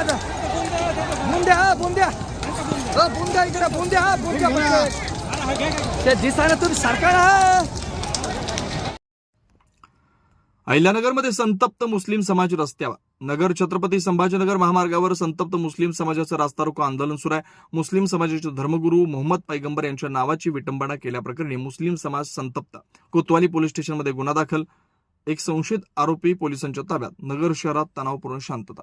अहिल्यानगरमध्ये अहिल्यानगरमध्ये संतप्त मुस्लिम समाज रस्त्यावर. नगर छत्रपती संभाजीनगर महामार्गावर संतप्त मुस्लिम समाजाचं रास्ता रोको आंदोलन सुरू आहे. मुस्लिम समाजाचे धर्मगुरू मोहम्मद पैगंबर यांच्या नावाची विटंबना केल्याप्रकरणी मुस्लिम समाज संतप्त. कोतवाली पोलीस स्टेशनमध्ये गुन्हा दाखल. एक संशयित आरोपी पोलिसांच्या ताब्यात. नगर शहरात तणावपूर्ण शांतता.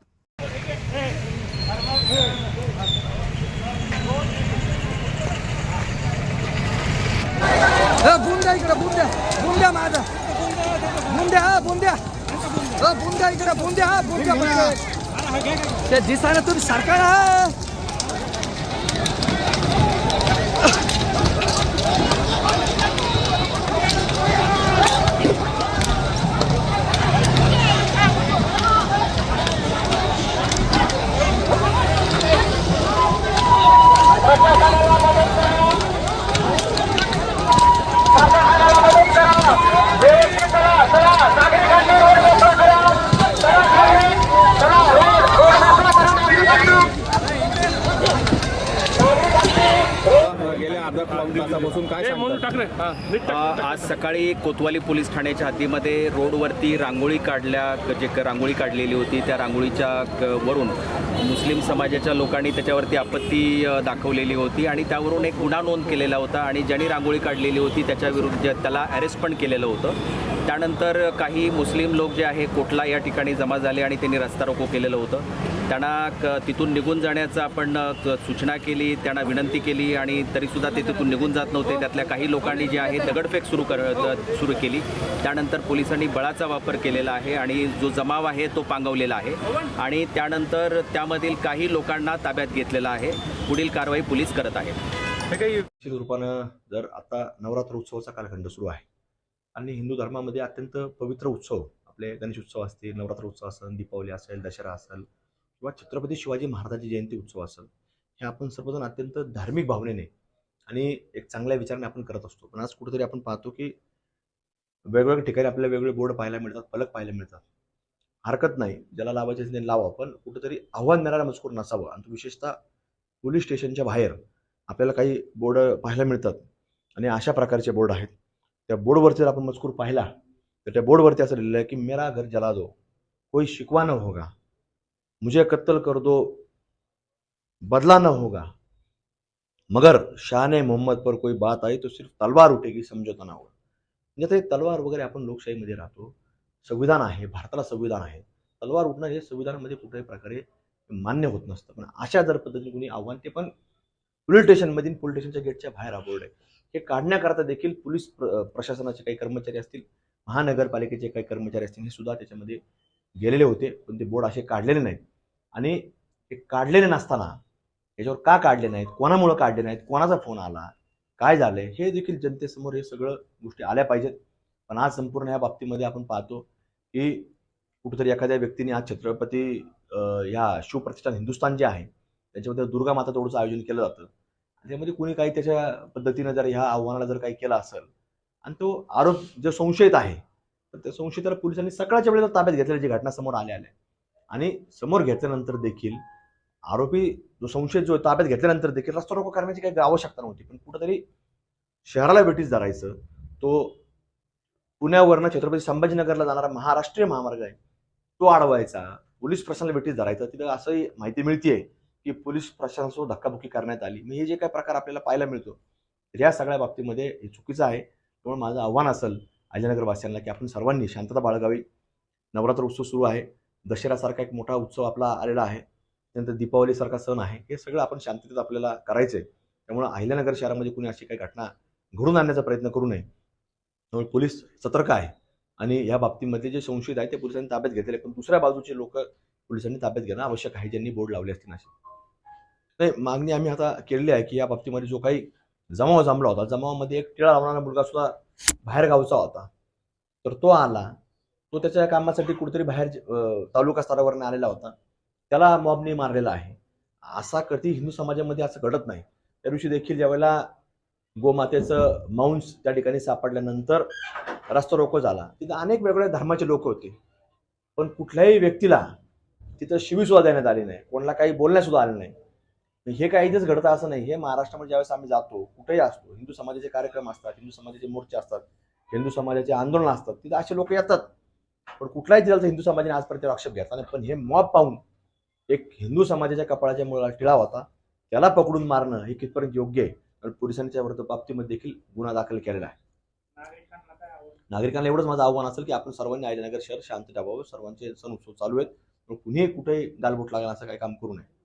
बुंद्या इकडे बुंद्या. बुंद्या माझा. बुंद्या हा बुंद्या. बुंद्या इकडे बुंद्या हा बुंद्या ते दिसायला तुम्ही सरकार गेल्या अर्धा पाऊण तासापासून काय सांगतात? अ, आज सकाळी कोतवाली पोलीस ठाण्याच्या हद्दीमध्ये रोडवरती रांगोळी काढल्या जे रांगोळी काढलेली होती त्या रांगोळीच्या वरून मुस्लिम समाजाच्या लोकांनी त्याच्यावरती आपत्ती दाखवलेली होती आणि त्यावरून एक गुन्हा नोंद केलेला होता आणि ज्यांनी रांगोळी काढलेली होती त्याच्या विरुद्ध त्याला अरेस्ट पण केलेलं होतं. त्यानंतर काही मुस्लिम लोक जे आहे कोटला या ठिकाणी जमा झाले आणि त्यांनी रस्ता रोको केलेलं होतं. त्यांना क तिथून निघून जाण्याचं आपण क- सूचना केली त्यांना विनंती केली आणि तरीसुद्धा ते तिथून निघून जात नव्हते. त्यातल्या काही लोकांनी जे आहे दगडफेक सुरू कर सुरू केली. त्यानंतर पोलिसांनी बळाचा वापर केलेला आहे आणि जो जमाव आहे तो पांगवलेला आहे. आणि त्यानंतर त्यामधील काही लोकांना ताब्यात घेतलेला आहे. पुढील कारवाई पोलीस करत आहेत. निश्चित रूपानं जर आता नवरात्र उत्सवाचा कालखंड सुरू आहे आणि हिंदू धर्मामध्ये अत्यंत पवित्र उत्सव आपले गणेश उत्सव असतील नवरात्र उत्सव असेल दीपावली असेल दशरा असेल किंवा छत्रपती शिवाजी महाराजांची जयंती उत्सव असेल हे आपण सर्वजण अत्यंत धार्मिक भावनेने आणि एक चांगल्या विचाराने आपण करत असतो. पण आज कुठेतरी आपण पाहतो की वेगवेगळ्या ठिकाणी आपल्याला वेगवेगळे बोर्ड पाहायला मिळतात फलक पाहायला मिळतात. हरकत नाही ज्याला लावायचे असेल त्यांनी लावा पण कुठेतरी आव्हान देणारा मजकूर नसावं. आणि विशेषतः पोलीस स्टेशनच्या बाहेर आपल्याला काही बोर्ड पाहायला मिळतात आणि अशा प्रकारचे बोर्ड आहेत. त्या बोर्डवरती जर आपण मजकूर पाहिला तर त्या बोर्डवरती असं लिहिलं आहे की मेरा घर जला दो कोई शिकवा न होगा. मुझे कत्ल कर दो बदला न होगा। मगर शान मोहम्मद पर कोई बात आई तो सिर्फ तलवार उठेगी समझोता ना होगा। म्हणजे तलवार वगैरे आपण लोकशाहीमध्ये राहतो संविधान आहे भारताला संविधान आहे. तलवार उठणं हे संविधानामध्ये कुठल्याही प्रकारे मान्य होत नसतं. पण अशा जर पद्धतीने कुणी आव्हान ते पण पोलीस स्टेशनमधील पोलीस स्टेशनच्या गेटच्या बाहेर हा आहे हे काढण्याकरता देखील पोलीस प्र- प्रशासनाचे काही कर्मचारी असतील महानगरपालिकेचे काही कर्मचारी असतील हे सुद्धा त्याच्यामध्ये गेलेले होते पण ते बोर्ड असे काढलेले नाहीत. आणि ते काढलेले नसताना याच्यावर का काढले नाहीत? कोणामुळं काढले नाहीत? कोणाचा फोन आला? काय झालं हे देखील जनतेसमोर हे सगळं गोष्टी आल्या पाहिजेत. पण आज संपूर्ण या बाबतीमध्ये आपण पाहतो की कुठेतरी एखाद्या व्यक्तीने आज छत्रपती ह्या शिवप्रतिष्ठान हिंदुस्थान जे आहे त्याच्यामध्ये दुर्गा माता तेवढंच आयोजन केलं जातं. त्यामध्ये कोणी काही त्याच्या पद्धतीनं जर ह्या आव्हानाला जर काही केलं असेल आणि तो आरोप जो संशयित आहे तर त्या संशयिताला पोलिसांनी सकाळच्या वेळेला ताब्यात घेतल्याची घटना समोर आल्या आल्या. आणि समोर घेतल्यानंतर देखील आरोपी जो संशयित जो ताब्यात घेतल्यानंतर देखील रस्ता रोको करण्याची काही आवश्यकता नव्हती. पण कुठंतरी शहराला भेटीस धरायचं तो पुण्यावरनं छत्रपती संभाजीनगरला जाणारा महाराष्ट्रीय महामार्ग आहे तो अडवायचा. पोलीस प्रशासनाला भेटीस धरायचा. तिथं असंही माहिती मिळतीये की पोलीस प्रशासनासोबत धक्काबुक्की करण्यात आली. मग हे जे काही प्रकार आपल्याला पाहायला मिळतो या सगळ्या बाबतीमध्ये हे चुकीचं आहे. त्यामुळे माझं आव्हान असेल अजयनगरवासियांना की आपण सर्वांनी शांतता बाळगावी. नवरात्र उत्सव सुरू आहे. दशहरासारखा एक मोठा उत्सव आपला आलेला आहे. त्यानंतर दीपावलीसारखा सण आहे. हे सगळं आपण शांततेत आपल्याला करायचं आहे त्यामुळे अहिल्यानगर शहरामध्ये कुणी अशी काही घटना घडून आणण्याचा प्रयत्न करू नये. त्यामुळे पोलीस सतर्क आहे. आणि या बाबतीमध्ये जे संशयित आहे ते पोलिसांनी ताब्यात घेतलेले पण दुसऱ्या बाजूचे लोक पोलिसांनी ताब्यात घेणं आवश्यक आहे. ज्यांनी बोर्ड लावले असतील असे. नाही मागणी आम्ही आता केलेली आहे की या बाबतीमध्ये जो काही जमाव जमला होता जमावामध्ये एक टिळा लावणारा मुलगा सुद्धा बाहेरगावचा होता. तर तो आला. तो त्याच्या कामासाठी कुठेतरी बाहेर तालुका स्तरावरून आलेला होता. त्याला मॉबने मारलेला आहे. असा कधी हिंदू समाजामध्ये असं घडत नाही. त्या दिवशी देखील ज्यावेळेला गोमातेचं मांस त्या ठिकाणी सापडल्यानंतर रस्ता रोको झाला. तिथं अनेक वेगवेगळ्या धर्माचे लोक होते. पण कुठल्याही व्यक्तीला तिथं शिवीसुद्धा देण्यात आली नाही. कोणाला काही बोलण्यासुद्धा आलं नाही. हे काही इथेच घडतं असं नाही. हे महाराष्ट्रामध्ये ज्यावेळेस आम्ही जातो कुठेही असतो हिंदू समाजाचे कार्यक्रम असतात हिंदू समाजाचे मोर्चे असतात हिंदू समाजाचे आंदोलन असतात तिथे असे लोक येतात. पण कुठलाही जिल्ह्याचा हिंदू समाजाने आजपर्यंत आक्षेप घेतला नाही. पण हे मॉब पाहून एक हिंदू समाजाच्या कपाळाच्या मुळाला टिळा होता. त्याला पकडून मारणं हे कितपर्यंत योग्य आहे? तर पोलिसांच्या विरुद्ध बाबतीमध्ये देखील गुन्हा दाखल केलेला आहे. नागरिकांना एवढंच माझं आव्हान असेल की आपण सर्वांनी आयनगर शहर शांत ठेवावं. सर्वांचे सण उत्सव चालू आहेत. पण कुणीही कुठेही गालबोट लागेल असं काही काम करू नये.